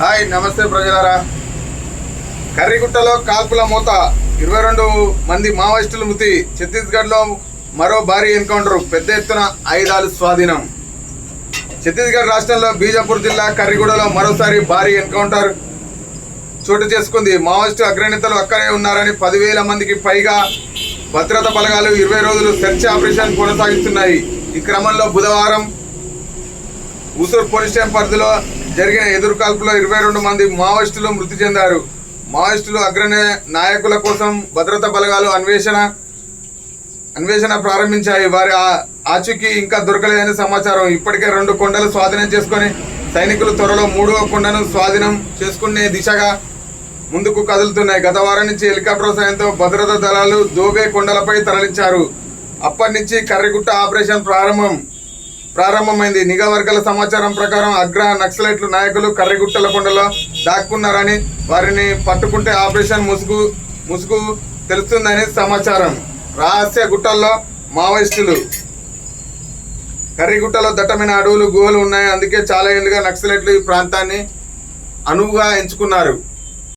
Hi నమస్తే ప్రజలారా. కర్రీగుట్టలో కాల్పుల మూత. ఇరవై రెండు మంది మావోయిస్టులు మృతి. ఛత్తీస్గఢ్లో మరో భారీ ఎన్కౌంటర్ పెద్ద ఎత్తున ఆయుధాలు స్వాధీనం. ఛత్తీస్గఢ్ రాష్ట్రంలో బీజాపూర్ జిల్లా కర్రీగూడలో మరోసారి భారీ ఎన్కౌంటర్ చోటు చేసుకుంది. మావోయిస్టు అగ్రనేతలు అక్కడే ఉన్నారని పదివేల మందికి పైగా భద్రతా బలగాలు ఇరవై రోజులు సెర్చ్ ఆపరేషన్ కొనసాగిస్తున్నాయి. ఈ క్రమంలో బుధవారం ఉసూర్ పోలీస్ స్టేషన్ పరిధిలో జరిగిన ఎదురుకాల్పులో ఇరవై రెండు మంది మావోయిస్టులు మృతి చెందారు. మావోయిస్టులు అగ్రనే నాయకుల కోసం భద్రతా బలగాలు అన్వేషణ అన్వేషణ ప్రారంభించాయి. వారి ఆ- ఆచూకీ ఇంకా దొరకలేదని సమాచారం. ఇప్పటికే రెండు కొండలు స్వాధీనం చేసుకొని సైనికులు త్వరలో మూడవ కొండను స్వాధీనం చేసుకునే దిశగా ముందుకు కదులుతున్నాయి. గత వారం నుంచి హెలికాప్టర్ సాయంతో భద్రతా దళాలు దోబే కొండలపై తరలించారు. అప్పటి నుంచి కర్రిగుట్ట ఆపరేషన్ ప్రారంభం. ప్రారంభమైంది. నిఘా వర్గాల సమాచారం ప్రకారం అగ్ర నక్సలైట్లు నాయకులు కర్రిగుట్టల కొండలో దాక్కున్నారని వారిని పట్టుకుంటే ఆపరేషన్ ముసుగు ముసుగు తెలుస్తుందని సమాచారం. రహస్య గుట్టల్లో మావోయిస్టులు. కర్రిగుట్టలో దట్టమైన అడవులు గుహలు ఉన్నాయి. అందుకే చాలా ఏళ్ళుగా నక్సలైట్లు ఈ ప్రాంతాన్ని అనువుగా ఎంచుకున్నారు.